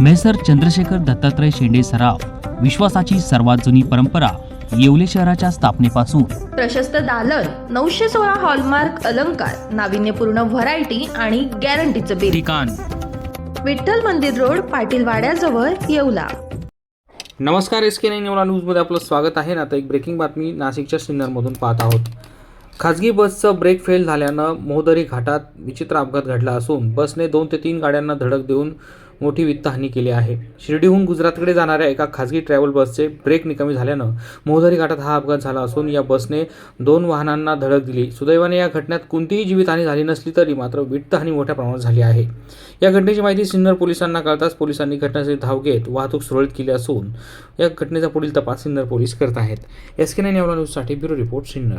Measure Chandrashekhar Dattatray शेंडे सराव विश्वासाची सर्वात जुनी परंपरा येवले शहराच्या स्थापनेपासून. प्रशस्त दालन नऊशे सोळा हॉलमार्क अलंकार नाविन्यपूर्ण व्हरायटी आणि गॅरंटीचं बिल ठिकाण. विठ्ठल मंदिर रोड पाटील वाड्याजवळ येवला. नमस्कार एस के नाईन एवढा न्यूजमध्ये आपलं स्वागत आहे. ना आता एक ब्रेकिंग बातमी नाशिकच्या सिन्नरमधून पाहत आहोत. खाजगी बसचं ब्रेक फेल झाल्यानं मोहदरी घाटात विचित्र अपघात घडला असून बसने दोन ते तीन गाड्यांना धडक देऊन मोठी वित्तहानी केली आहे. शिर्डीहून गुजरातकडे जाणाऱ्या एका खाजगी ट्रॅव्हल बसचे ब्रेक निकामी झाल्यानं मोहदरी घाटात हा अपघात झाला असून या बसने दोन वाहनांना धडक दिली. सुदैवाने या घटनेत कोणतीही जीवितहानी झाली नसली तरी मात्र वित्तहानी मोठ्या प्रमाणात झाली आहे. या घटनेची माहिती सिन्नर पोलिसांना कळताच पोलिसांनी घटनेचे धाव घेत वाहतूक सुरळीत केली असून या घटनेचा पुढील तपास सिन्नर पोलीस करत आहेत. एस के नाईन न्यूजसाठी ब्युरो रिपोर्ट सिन्नर.